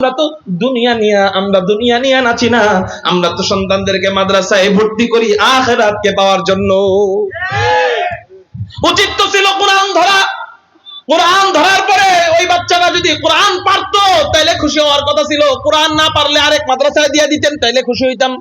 আমরা তো দুনিয়া নিয়া, আমরা দুনিয়া নিয়া নাচি না। আমরা তো সন্তানদেরকে মাদ্রাসায় ভর্তি করি আখেরাতকে পাওয়ার জন্য। উচিত তো ছিল কোরআন ধরা। কোরআন ধরার পরে ওই বাচ্চারা যদি কোরআন পারতো, তাইলে খুশি হওয়ার কথা ছিল। কোরআন না পারলে আরেক মাদ্রাসায় দিয়ে দিতেন, তাইলে খুশি হইতাম।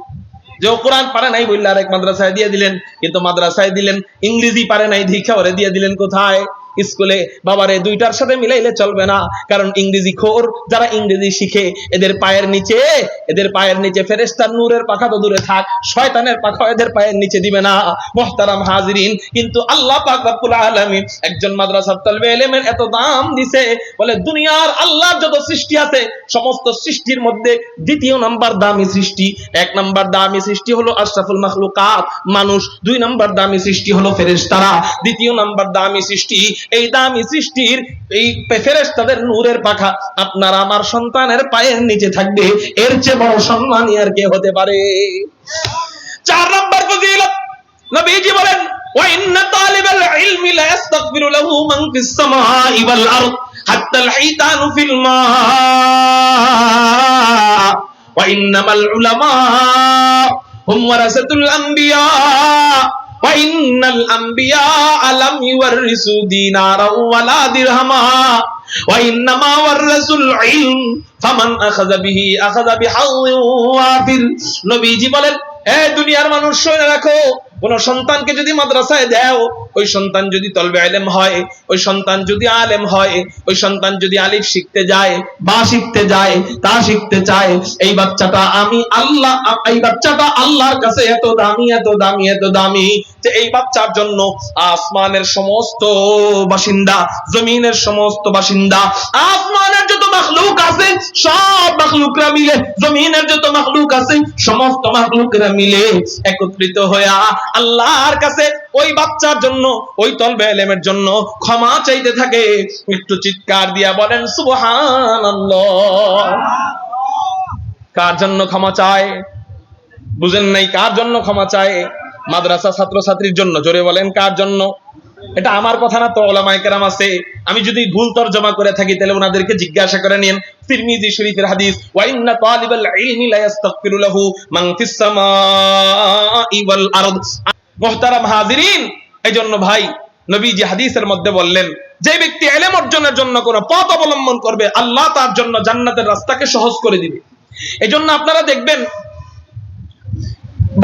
যে ও কোরআন পারে নাই বললে আরেক মাদ্রাসায় দিয়ে দিলেন, কিন্তু মাদ্রাসায় দিলেন, ইংরেজি পারে নাই দীক্ষা ওরে দিয়ে দিলেন কোথায়? স্কুলে বাবারে দুইটার সাথে মিলাইলে চলবে না। কারণ ইংরেজি খোর, যারা ইংরেজি শিখে, এদের পায়ের নিচে, এদের পায়ের নিচে ফেরেস্তার নূরের পাখা তো দূরে থাক, শয়তানের পাখা এদের পায়ের নিচে দিবে না। মোহতারাম হাজিরিন, কিন্তু আল্লাহ পাক রব্বুল আলামিন একজন মাদ্রাসার তালবে ইলমের এত দাম দিছে, বলে দুনিয়ার আল্লাহর যত সৃষ্টি আছে, সমস্ত সৃষ্টির মধ্যে দ্বিতীয় নাম্বার দামি সৃষ্টি। এক নাম্বার দামি সৃষ্টি হলো আশরাফুল মাখলুকাত। মানুষ দুই নাম্বার দামি সৃষ্টি হলো ফেরেশতারা। দ্বিতীয় নাম্বার দামি সৃষ্টি এই দামি সৃষ্টির এই ফেরেশতাদের নূরের পাখা আপনার আমার সন্তানের পায়ের নিচে থাকবে এর চেয়ে বড় সম্মানী আর কে হতে পারে চার নাম্বার ফজিলত নবীজি বলেন وإن طالب العلم لا يستغفر له من في السماء والأرض حتى الحيتان في الماء وإنما العلماء هم ورثة الأنبياء وإن الأنبياء لم يورثوا دينارا ولا درهما وإنما ورثوا العلم فمن أخذ به أخذ بحظ وافر নবীজি বলেন এ দুনিয়ার মানুষ শুনে রাখো কোন সন্তানকে যদি মাদ্রাসায় দাও ওই সন্তান যদি তলবে আলেম হয়, ওই সন্তান যদি আলেম হয়, ওই সন্তান যদি আলিফ শিখতে যায়, বা শিখতে যায়, তা শিখতে চায়, এই বাচ্চাটা আমি আল্লাহ, এই বাচ্চাটা আল্লাহর কাছে এত দামি এত দামি এত দামি যে এই বাচ্চার জন্য আসমানের সমস্ত বাসিন্দা, জমিনের সমস্ত বাসিন্দা, আসমানের যত মাখলুক আছে, সব মাখলুকরা মিলে, জমিনের যত মাখলুক আছে, সমস্ত মাখলুকরা মিলে একত্রিত হইয়া আল্লাহর কাছে ওই বাচ্চার জন্য, ওই তলবে এলেমের জন্য ক্ষমা চাইতে থাকে। একটু চিৎকার দিয়া বলেন, সুবহানাল্লাহ। কার জন্য ক্ষমা চায়? বুঝেন নাই, কার জন্য ক্ষমা চায়? মাদ্রাসা ছাত্রছাত্রীর জন্য, জোরে বলেন, কার জন্য? এটা আমার কথা না, তো ওলামায়ে কেরাম আছে। আমি যদি ভুল তরজমা করে থাকি, তাহলে ওনাদেরকে জিজ্ঞাসা করে নিন তিরমিজি শরীফের হাদিস ওয়া ইন্না তালিবাল ইলমি লা ইস্তাগফিরু লাহু মান ফিস সামাই ওয়াল আরদ। মুহতারাম হাজিরিন। এজন্য ভাই, নবীজি হাদিসের মধ্যে বললেন, যে ব্যক্তি ইলম অর্জনের জন্য কোন পথ অবলম্বন করবে, আল্লাহ তার জন্য জান্নাতের রাস্তাকে সহজ করে দিবে। এজন্য আপনারা দেখবেন,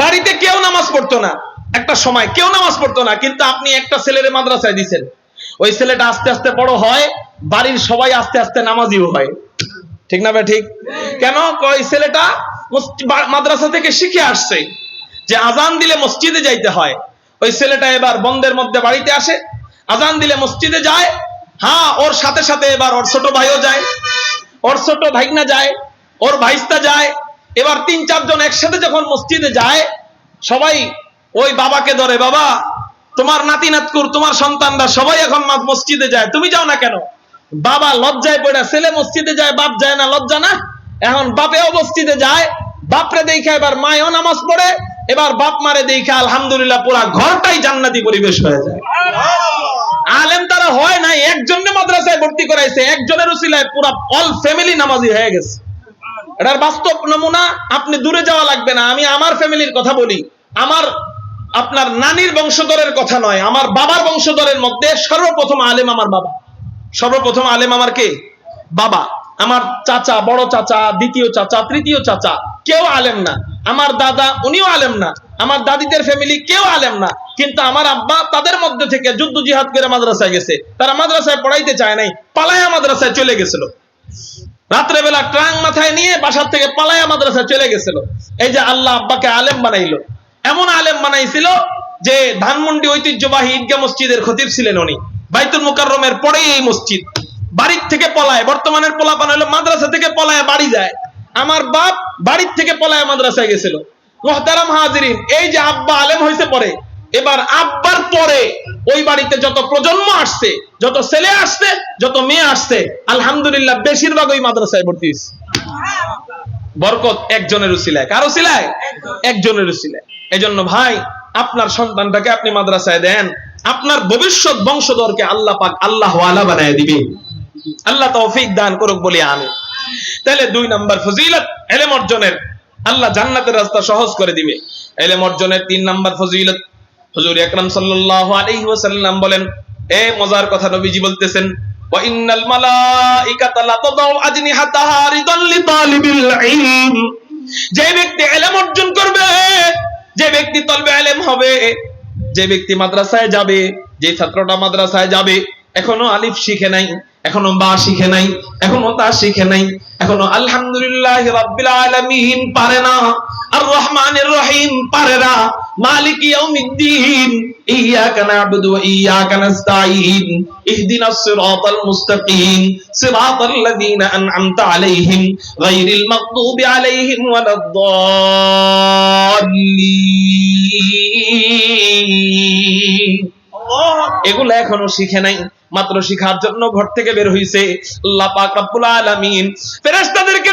বাড়িতে কেউ নামাজ পড়তো না। একটা সময় কেউ নামাজ পড়তো না, কিন্তু আপনি একটা ছেলের মাদ্রাসায় দিছেন। ওই ছেলেটা আস্তে আস্তে বড় হয়, বাড়ির সবাই আস্তে আস্তে নামাজিও হয়। ঠিক না ভাই, ঠিক? কেন? ওই ছেলেটা মাদ্রাসা থেকে শিখে আসছে। যে আজান দিলে মসজিদে যাইতে হয়। ওই ছেলেটা এবার বন্ধের মধ্যে বাড়িতে আসে। আজান দিলে মসজিদে যায়। হ্যাঁ ওর সাথে সাথে এবার ওর ছোট ভাইও যায়। ওর ছোট ভাইগনা যায়। ওর ভাইস্তা যায়। এবার তিন চারজন একসাথে যখন মসজিদে যায়, সবাই ওই বাবাকে ধরে, বাবা, তোমার নাতি নাতকুর, তোমার সন্তানরা সবাই এখন মসজিদে যায়। তুমি যাও না কেন? বাবা লজ্জায় পড়ে, ছেলে মসজিদে যায়, বাপ যায় না, লজ্জা না? এখন বাপেও মসজিদে যায়। বাপরে দেখে এবার মায়ও নামাজ পড়ে। এবার বাপ মারে দেখে আলহামদুলিল্লাহ পুরা ঘরটাই জান্নাতি পরিবেশ হয়ে যায়। আলেম তারা হয় নাই একজনের মাদ্রাসায় ভর্তি করাইছে একজনের উসিলায় পুরা অল ফ্যামিলি নামাজি হয়ে গেছে। এটার বাস্তব নমুনা আপনি দূরে যাওয়া লাগবে না। আমি আমার ফ্যামিলির কথা বলি। আমার আপনার নানির বংশধরের কথা নয় আমার বাবার বংশধরের মধ্যে সর্বপ্রথম আলেম আমার বাবা। সর্বপ্রথম আলেম আমার কে? বাবা। আমার চাচা বড় চাচা দ্বিতীয় চাচা তৃতীয় চাচা। কেউ আলেম না। আমার দাদা উনিও আলেম না, আমার দাদিদের ফ্যামিলি কেউ আলেম না, কিন্তু আমার আব্বা তাদের মধ্যে থেকে যুদ্ধ জিহাদ করে মাদ্রাসায় গেছে। তারা মাদ্রাসায় পড়াইতে চায় নাই পালায়া মাদ্রাসায় চলে গেছিল। রাত্রেবেলা ট্রাং মাথায় নিয়ে বাসার থেকে পালায়া মাদ্রাসায় চলে গেছিল। এই যে আল্লাহ আব্বাকে আলেম বানাইলো। এমন আলেম বানাইছিল যে ধানমন্ডি ঐতিহ্যবাহী ঈদগা মসজিদের খতিব ছিলেন উনি। বাইতুল মুকাররমের পরেই এই মসজিদ। বাড়ির থেকে পলায়, বর্তমানের পোলাপান হলো মাদ্রাসা থেকে পলায়, বাড়ি যায়। আমার বাপ বাড়ির থেকে পলায় মাদ্রাসায় গেছিল। মোহতারাম হাজিরিন, এই যে আব্বা আলেম হয়েছে পরে, এবার আব্বার পরে ওই বাড়িতে যত প্রজন্ম আসছে, যত ছেলে আসছে, যত মেয়ে আসছে, আলহামদুলিল্লাহ বেশিরভাগ ওই মাদ্রাসায় ভর্তি হয়েছে। বরকত একজনের উসিলায়। কার উসিলায়? একজনের উসিলায়। এজন্য ভাই, আপনার সন্তানটাকে আপনি মাদ্রাসায় দেন। আপনার ভবিষ্যৎ বংশধরকে আল্লাহ পাক আল্লাহ আলা বানায় দিবে। আল্লাহ তৌফিক দান করুক বলি আমি। তাহলে দুই নাম্বার ফজিলত এলেম অর্জনের। আল্লাহ জান্নাতের রাস্তা সহজ করে দিবে। এলেম অর্জনের তিন নাম্বার ফজিলত। হুজুর আকরাম সাল্লাল্লাহু আলাইহি ওয়াসাল্লাম বলেন, এ মজার কথা নবীজি বলতেছেন, ওয়া ইন্নাল মালাইকাতা লা তাদাউ আজনিহাতাহা রিদান লিতালিবিল ইলম। যে ব্যক্তি এলেম অর্জন করবে, যে ব্যক্তি তলবে এলেম হবে, যে ব্যক্তি মাদ্রাসায় যাবে, যে ছাত্রটা মাদ্রাসায় যাবে, এখনও আলিফ শিখে নাই। এখনও বা শিখে নাই, এখনও তা শিখে নাই, এখনও আলহামদুলিল্লাহ রাব্বিল আলামিন পারে না, আর রহমানির রহিম পারে না, মালিক ইয়াউমিদ্দিন ইয়াকা না'বুদু ওয়া ইয়াকা নাস্তাঈন ইহদিনাস সিরাতাল মুস্তাকিম, সিরাতাল আন'আমতা আলাইহিম গায়রিল মাগদুবি আলাইহিম ওয়ালাদ-দাল্লিন এগুলো এখনও শিখে নাই। মাত্র শিখার জন্য ঘর থেকে বের হইছে। আল্লাহ পাক রব্বুল আলামিন। ফেরেশতাদেরকে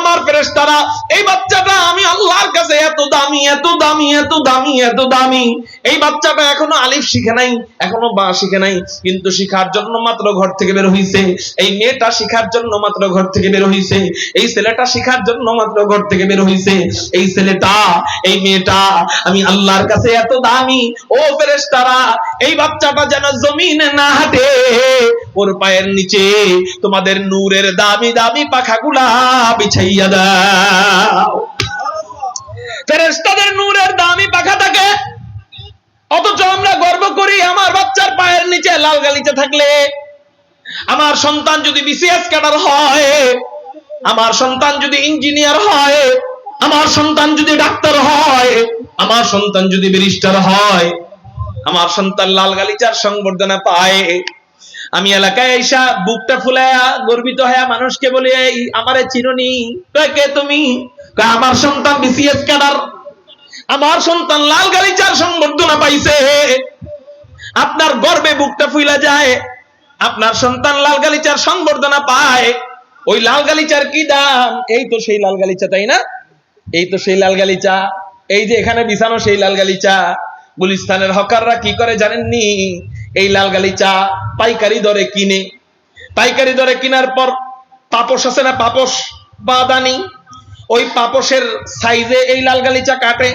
আমার ফেরেশতারা, এই বাচ্চাটা আমি আল্লাহর কাছে এত দামি এত দামি এত দামি এত দামি। এই বাচ্চাটা এখনও আলিফ শিখে নাই, এখনও বা শিখে নাই, কিন্তু শিখার জন্য মাত্র ঘর থেকে বের হইছে। এই মেয়েটা শিখার জন্য মাত্র ঘর থেকে বের হইছে। এই ছেলেটা শিখার জন্য মাত্র ঘর থেকে বের হইছে। এই ছেলেটা, এই মেয়েটা, আমি আল্লাহর কাছে এত দামি। ও ফেরেশতারা, এই বাচ্চাটা যেন জমিনে না হাঁটে, ওর পায়ের নিচে তোমাদের নূরের দামি দামি পাখাগুলা বিছাইয়া দাও। ফেরেশতাদের নূরের দামি পাখা থাকে অথচ আমরা গর্ব করি আমার বাচ্চার পায়ের নিচে লাল গালিচা থাকলে। আমার সন্তান যদি বিসিএস ক্যাডার হয়, আমার সন্তান যদি ইঞ্জিনিয়ার হয়, আমার সন্তান যদি ডাক্তার হয়, আমার সন্তান যদি ব্যারিস্টার হয়, আমার সন্তান লাল গালিচার সংবর্ধনা পায়। আমি এলাকায় এসা বুকটা ফুলায়া গর্বিত হয়ে মানুষকে বলি, এই আমারে চিরনি কে তুমি? আমার সন্তান বিসিএস ক্যাডার আমার সন্তান লাল গালিচার সংবর্ধনা পাইছে। আপনার গর্বে বুকটা ফুইলা যায়, আপনার সন্তান লাল গালিচার সংবর্ধনা পায়। ওই লাল গালিচার কি দাম? এই তো সেই লাল গালিচা, তাই না? এই তো সেই লাল গালিচা। এই যে এখানে বিছানো সেই লাল গালিচা। গুলিস্তানের হকাররা কি করে জানেননি? এই লাল গালিচা পাইকারি দরে কিনে। পাইকারি দরে কেনার পর পাপোশ আছে না পাপোশ? বা দানি ওই পাপোশের সাইজে এই লাল গালিচা কাটে।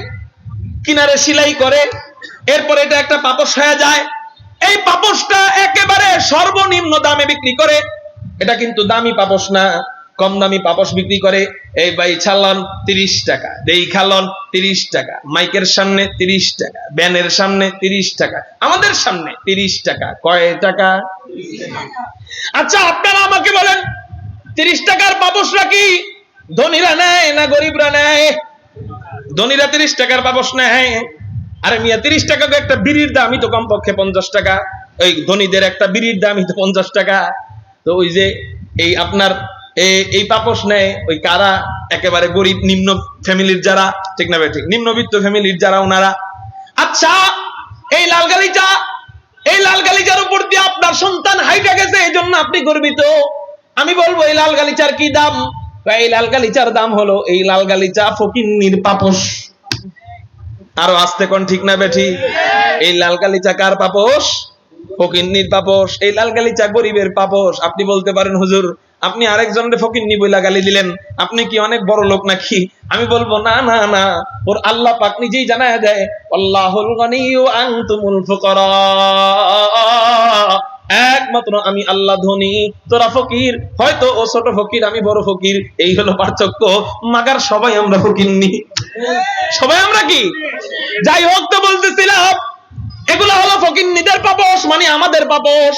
কিনারে সেলাই করে। এরপর এটা একটা পাপোশ হয়ে যায়। এই পাপোশটা একেবারে সর্বনিম্ন দামে বিক্রি করে। এটা কিন্তু দামি পাপোশ না। কম দামি পাপোশ বিক্রি করে, এই ভাই ছালন তিরিশ টাকা, দেই খালন তিরিশ টাকা, মাইকের সামনে তিরিশ টাকা, ব্যানের সামনে তিরিশ টাকা, আমাদের সামনে তিরিশ টাকা, কয় টাকা? আচ্ছা আপনারা আমাকে বলেন, তিরিশ টাকার পাপোশরা কি? ধনীরা নেয় না গরিবরা নেয়? ধনীরা তিরিশ টাকার পাপস নেয়? আরে মিয়া, তিরিশ টাকা তো একটা বিড়ির দামই তো কমপক্ষে পঞ্চাশ টাকা। ওই ধনীদের একটা বিড়ির দামই তো পঞ্চাশ টাকা। তো ওই যে এই আপনার এই পাপস নেয়, ওই কারা? একেবারে গরিব, নিম্ন ফ্যামিলির যারা, ঠিক না ঠিক। নিম্নবিত্ত ফ্যামিলির যারা ওনারা আচ্ছা এই লাল গালিচা, এই লাল গালিচার উপর দিয়ে আপনার সন্তান হাইটা গেছে, এই জন্য আপনি গর্বিত। আমি বলব, এই লাল গালিচার কি দাম? এই লাল গালিচার দাম হলো, এই লাল গালিচা ফকিন্নির পাপস আরও আসতে কোন ঠিক না বেঠি এই লাল গালিচা কার পাপস ফকিন্নির পাপস এই লাল গালিচা গরিবের পাপস আপনি বলতে পারেন, হুজুর, আপনি আরেকজনের ফকিন্নি বইলা গালি দিলেন। আপনি কি অনেক বড় লোক নাকি? আমি বলব, না না না। ওর আল্লাহ পাক নিজেই জানায় দেয়, আল্লাহুল গনিয়্যু আনতুমুল ফুকারা। একমাত্র আমি আল্লাহ ধনী। তোরা ফকির, হয়তো ও ছোট ফকির, আমি বড় ফকির। এই হলো পার্থক্য। মাগার সবাই আমরা ফকির নি সবাই আমরা কি? যাই হোক তো বলতেছিলাম এগুলো হলো ফকিন্নিদের পাপস মানে আমাদের পাপস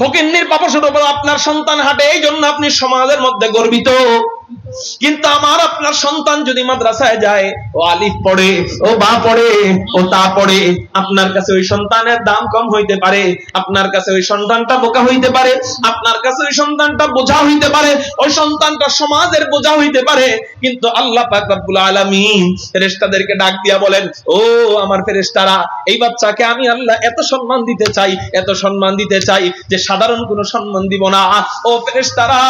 ফকিন্নির পাপসের উপর আপনার সন্তান হাঁটে এই জন্য আপনি সমাজের মধ্যে গর্বিত। কিন্তু আমার আপনার সন্তান যদি মাদ্রাসায় যায়, ও আলিফ পড়ে, ও বা পড়ে, ও তা পড়ে, আপনার কাছে ওই সন্তানের দাম কম হইতে পারে, আপনার কাছে ওই সন্তানটা বোকা হইতে পারে, আপনার কাছে ওই সন্তানটা বোঝা হইতে পারে, ওই সন্তানটা সমাজের বোঝা হইতে পারে, কিন্তু আল্লাহ পাক রব্বুল আলামিন ফেরেশতাদেরকে ডাক দিয়া বলেন, ও আমার ফেরেশতারা, এই বাচ্চাকে আমি আল্লাহ এত সম্মান দিতে চাই, এত সম্মান দিতে চাই যে সাধারণ কোনো সম্মান দিব না। ও ফেরেশতারা,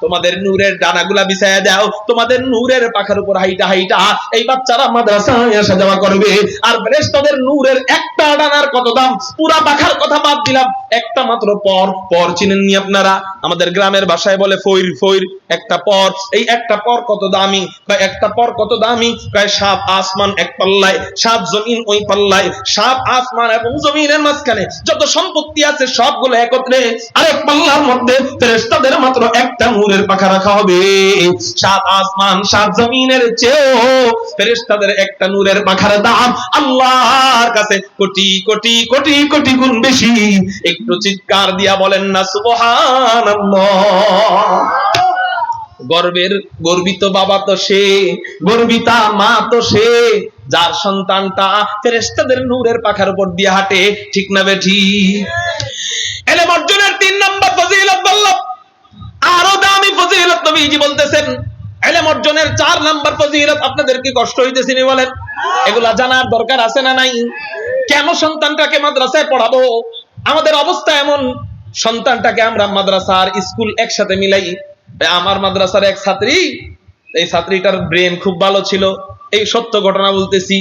তোমাদের নূরের ডানাগুলা পৌঁছায় দাও, তোমাদের নূরের পাখার উপর হাইটা হাইটা, এই বাচ্চারা মাদ্রাসায় করবে। আর ফেরেশতাদের নূরের একটা ডানার কত দাম? পুরা পাখার কথা বাদ দিলাম। একটা মাত্র পর পর চিনেন নি আপনারা? আমাদের গ্রামের ভাষায় বলে ফইর ফইর, একটা পর। এই একটা পর কত দামি? বা একটা পর কত দামি? কয় সাত আসমান এক পাল্লায়, সাত জমিন ওই পাল্লায়, সাত আসমান এবং জমিনের মাঝখানে যত সম্পত্তি আছে সবগুলো একত্রে আরেক পাল্লার মধ্যে ফেরেশতাদের মাত্র একটা নূরের পাখা রাখা হবে। সাত আসমান, সাত জমিনের চেয়েও ফেরেশতাদের একটা নূরের পাখার দাম আল্লাহর কাছে কোটি কোটি কোটি কোটি গুণ বেশি। একটু চিৎকার দিয়া বলেন না, সুবহানাল্লাহ। গর্বের, গর্বিত বাবা তো সে, গর্বিতা মা তো সে। যার সন্তানটা ফেরেশতাদের নূরের পাখার উপর দিয়ে হাঁটে, ঠিক না বেঠি এলেম অর্জনের তিন নম্বর ফজিলত বললাম আরও দামি ফজিলত নবীজি বলতেছেন। এলেম অর্জনের চার নাম্বার ফজিলত, আপনাদের কি কষ্ট হইতেছে বলেন? এগুলা জানার দরকার আছে না নাই? কেন সন্তানটাকে মাদ্রাসায় পড়াবো? আমাদের অবস্থা এমন, সন্তানটাকে আমরা মাদ্রাসার স্কুল একসাথে মিলাই আমার মাদ্রাসার এক ছাত্রী, এই ছাত্রীটার ব্রেন খুব ভালো ছিল। এই সত্য ঘটনা বলতেছি,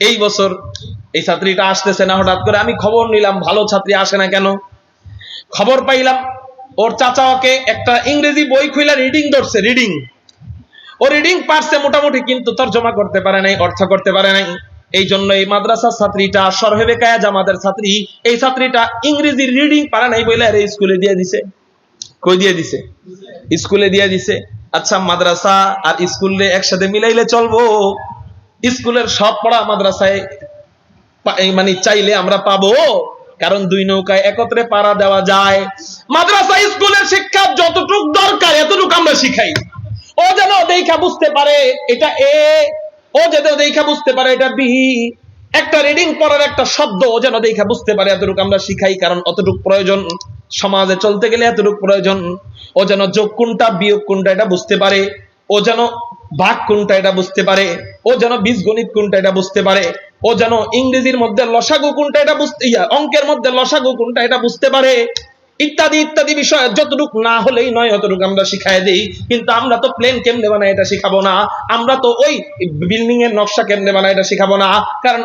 এই বছর এই ছাত্রীটা আসতেছে না, হঠাৎ করে আমি খবর নিলাম, ভালো ছাত্রী আসে না কেন? খবর পাইলাম, ওর চাচা ওকে একটা ইংরেজি বই খুইলা রিডিং ধরছে রিডিং ও রিডিং পারছে মোটামুটি, কিন্তু তর্জমা করতে পারে নাই, অর্থ করতে পারে নাই। এই জন্য এই মাদ্রাসার ছাত্রীটা সরহেবে কায়া জামাতের ছাত্রী, এই ছাত্রীটা ইংরেজি রিডিং পারে নাই বলে আরে স্কুলে দিয়ে দিছে। কই দিয়ে দিছে? স্কুলে দিয়ে দিছে। আচ্ছা মাদ্রাসা আর স্কুলে একসাথে মিলাইলে চলবো। স্কুলের সব পড়া মাদ্রাসায় মানে চাইলে আমরা পাবো। কারণ দুই নৌকায় একত্রে পাড়া দেওয়া যায়। মাদ্রাসা স্কুলের শিক্ষা যতটুক দরকার, এতটুক আমরা শিখাই। ও যেন দেখা বুঝতে পারে, এটা এ ও যেন দেখা বুঝতে পারে এটা একটা রিডিং পড়ার একটা শব্দ ও যেন দেখা বুঝতে পারে, এতটুকু আমরা শিখাই, কারণ অতটুক প্রয়োজন। সমাজে চলতে গেলে এতটুকু প্রয়োজন। ও যেন যোগ কোনটা, বিয়োগ কোনটা, এটা বুঝতে পারে। ও যেন ভাগ কোনটা, এটা বুঝতে পারে। ও যেন বীজগণিত কোনটা, এটা বুঝতে পারে। ও যেন ইংরেজির মধ্যে লসাগু কোনটা, এটা বুঝতে অঙ্কের মধ্যে লসাগু কোনটা, এটা বুঝতে পারে। ইত্যাদি ইত্যাদি বিষয়, যতটুকু না হলেই নয় অতটুকু আমরা শিখাই দিই। কিন্তু আমরা তো প্লেন কেমনে বানাই এটা শিখাবো না? আমরা তো ওই বিল্ডিং এর নকশা কেমনে বানাই এটা শিখাবো না? কারণ